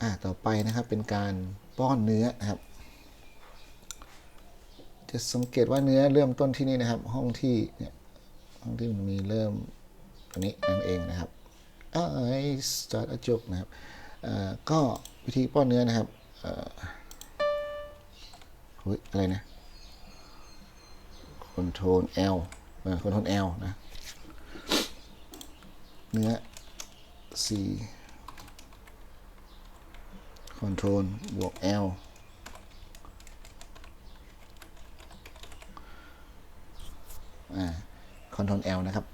อ่าต่อไปนะครับเป็นการป้อนเนื้อนะครับ จะสังเกตว่าเนื้อเริ่มต้นที่นี่นะครับ ห้องที่เนี่ยห้องที่มันมีเริ่มตัวนี้นั่นเองนะครับอ่าไอ้ start a joke นะครับเอ่อก็วิธีป้อนเนื้อนะครับเอ่อเฮ้ยอะไรนะ control L เออ control L นะ เนื้อ C Ctrl บวก L อ่า Ctrl L นะครับ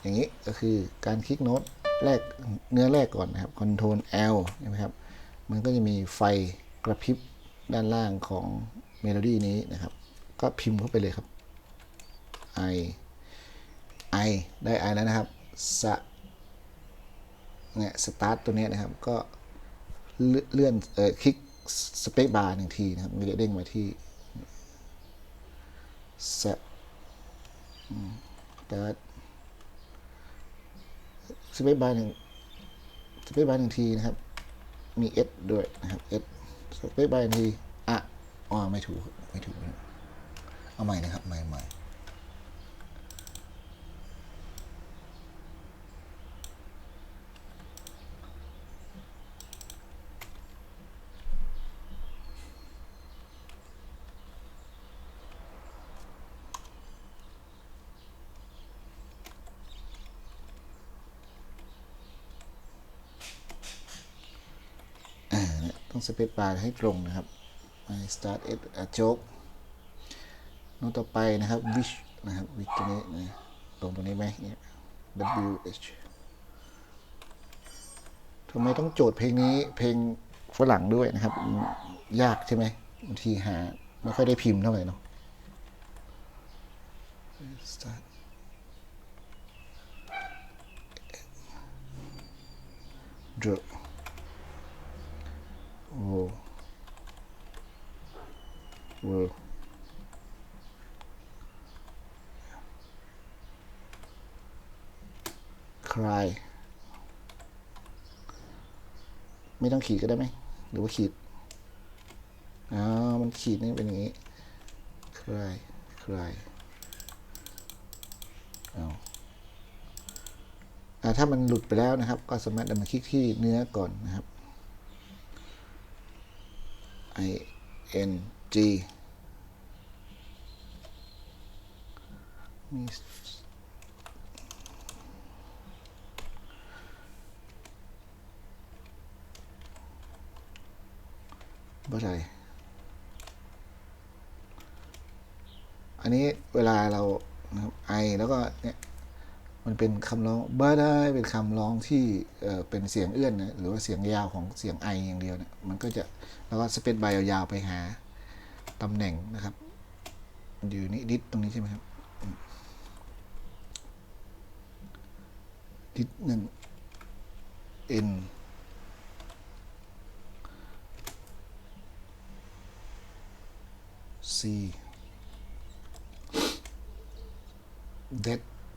อย่างนี้ก็คือการคลิกโน้ตแรกเนื้อแรกก่อนนะครับ Ctrl L ใช่ไหมครับ มันก็จะมีไฟกระพริบด้านล่างของเมโลดี้นี้นะครับ ก็พิมพ์เข้าไปเลยครับ I I ได้ I แล้วนะครับสะเนี่ยสตาร์ทตัวนี้นะครับ ก็ เลื่อนเลื่อนเอ่อคลิกสเปคบาร์หนึ่งทีนะครับมันจะเด้งมาที่สะสตาร์ทสเปคบาร์หนึ่งสเปคบาร์หนึ่งทีนะครับ มี S ด้วยนะครับ S สเปคบาร์หนึ่งทีอะอ๋อไม่ถูก ไม่ถูก เอาใหม่นะครับ ใหม่ใหม่ ต้องสเปซบาร์ให้ตรงนะครับ I start at a joke โน้ตต่อไปนะครับ which นะครับ which ตัวนี้นะตรงตัวนี้ไหมเนี่ย W H ทำไมต้องโจทย์เพลงนี้เพลงฝรั่งด้วยนะครับ ยากใช่ไหมบางทีหา ไม่ค่อยได้พิมพ์เท่าไหร่เนาะ start Dr- โอ้ world คลายไม่ต้องขีดก็ได้ไหมหรือว่าขีดอ๋อมันขีดนี่เป็นอย่างนี้คลายคลายเอาอ่าถ้ามันหลุดไปแล้วนะครับ ก็สามารถดันมาคลิกที่เนื้อก่อนนะครับ i n g มีเมื่อไหรอันนี้เวลาเรานะครับไอแล้วก็เนี่ย มันเป็นคำร้องบ้าได้เป็นคำร้องที่เป็นเสียงเอื้อนนะหรือว่าเสียงยาวของเสียงไออย่างเดียวเนี่ยมันก็จะแล้วก็สเปซบายยาวๆไปหาตำแหน่งนะครับ อยู่นี่ดิดตรงนี้ใช่ไหมครับอืมดิดหนึ่ง N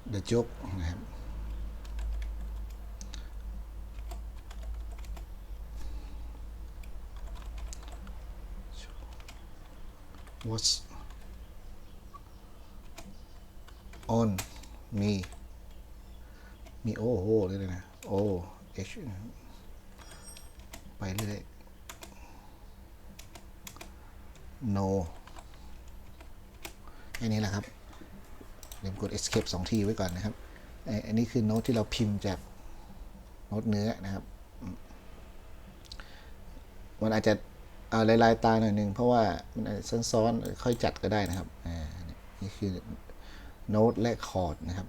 C that the joke นะครับ what's on me มีโอ้โหเลยนะโอ h นะครับไปเรื่อยๆ no แค่นี้แหละครับ เดี๋ยวกด escape สองทีไว้ก่อนนะครับไอ้อันนี้คือโน้ตที่เราพิมพ์จากโน้ตเนื้อนะครับมันอาจจะเอาลายตาหน่อยหนึ่งเพราะว่ามันอาจจะซ้อนๆค่อยจัดก็ได้นะครับอ่านี่คือโน้ตและคอร์ดนะครับ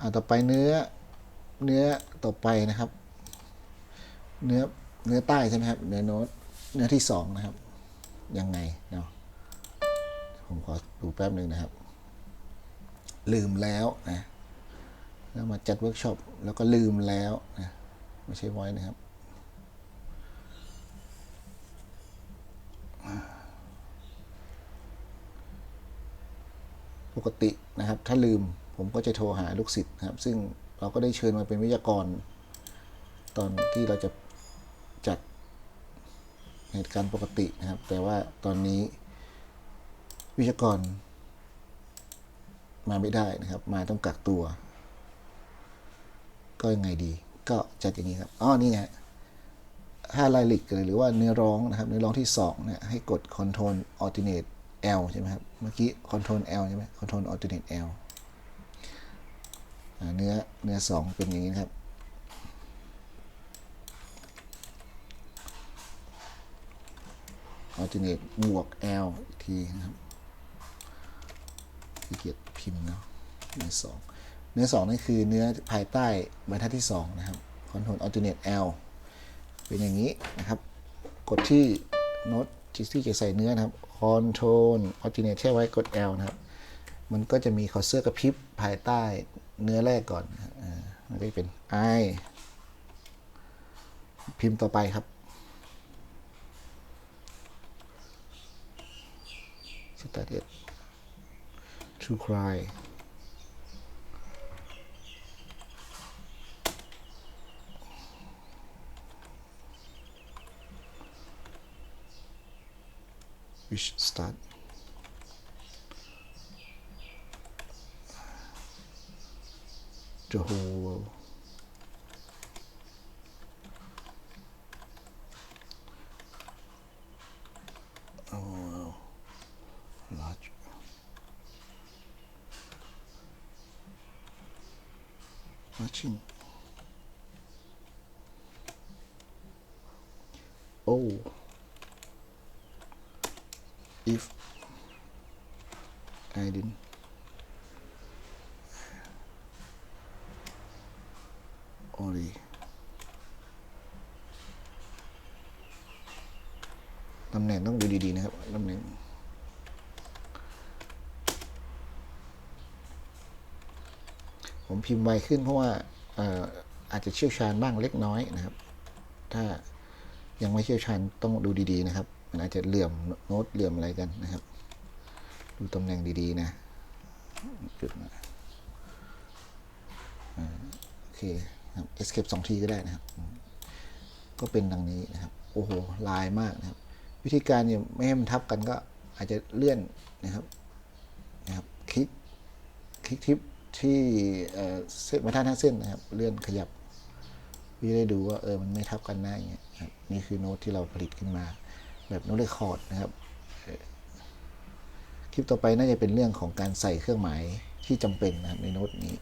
อ่าต่อไปเนื้อเนื้อต่อไปนะครับ เนื้อเนื้อใต้ใช่ไหมครับเนื้อโน้ตเนื้อที่สองนะครับ ยังไงเนาะผมขอดูแป๊บหนึ่งนะครับ ลืมแล้วนะแล้วมาจัดเวิร์กช็อปแล้วก็ลืมแล้วนะไม่ใช่ไว้นะครับปกตินะครับ ถ้าลืมผมก็จะโทรหาลูกศิษย์นะครับ ซึ่งเราก็ได้เชิญมาเป็นวิทยากร ตอนที่เราจะ เหตุการณ์ปกตินะครับ แต่ว่าตอนนี้วิทยากร มาไม่ได้นะครับ มาต้องกักตัว ก็ยังไงดี ก็จัดอย่างนี้ครับอ๋อนี่ไงถ้าไลลิกหรือว่าเนื้อร้องนะครับ เนื้อร้องที่2เนี่ยให้กด Ctrl Alternate L ใช่ไหมครับ เมื่อกี้ Ctrl L ใช่ไหม Ctrl Alternate L อ่าเนื้อเนื้อสองเป็นอย่างนี้นะครับ alternate บวก L อีกทีนะครับขี้เกียจพิมพ์เนาะเนื้อสองเนื้อสองนั่นคือเนื้อภายใต้บรรทัดที่ 2 นะครับ control alternate L เป็นอย่างนี้นะครับ กดที่โน้ตที่จะใส่เนื้อนะครับ control alternate แช่ไว้กด L นะครับ มันก็จะมีคอร์เซอร์กระพริบภายใต้เนื้อแรกก่อนอ่ามันก็จะเป็น I พิมพ์ต่อไปครับ started to cry วิช start the whole world watching oh if I didn't only ตำแหน่งต้องดูดีๆนะครับตำแหน่ง ผมพิมพ์ไวขึ้นเพราะว่าเอ่อาจจะเชี่ยวชาญบ้างเล็กน้อยนะครับ ถ้ายังไม่เชี่ยวชาญต้องดูดีๆนะครับ มันอาจจะเหลื่อมโน้ตเหลื่อมอะไรกันนะครับ ดูตำแหน่งดีๆนะจุดนะโอเคครับ escape สองทีก็ได้นะครับ ก็เป็นดังนี้นะครับ โอ้โห ลายมากนะครับ วิธีการเนี่ยไม่ให้มันทับกันก็อาจจะเลื่อนนะครับนะครับ คลิก คลิกทิป ที่เส้นมาท่าหน้าเส้นนะครับ เลื่อนขยับพี่ได้ดูว่าเออมันไม่ทับกันหน้าอย่างเงี้ยนี่คือโน้ตที่เราผลิตขึ้นมา แบบโน้ตเรคคอร์ดนะครับคลิปต่อไปน่าจะเป็นเรื่องของการใส่เครื่องหมายที่จำเป็นนะครับในโน้ตนี้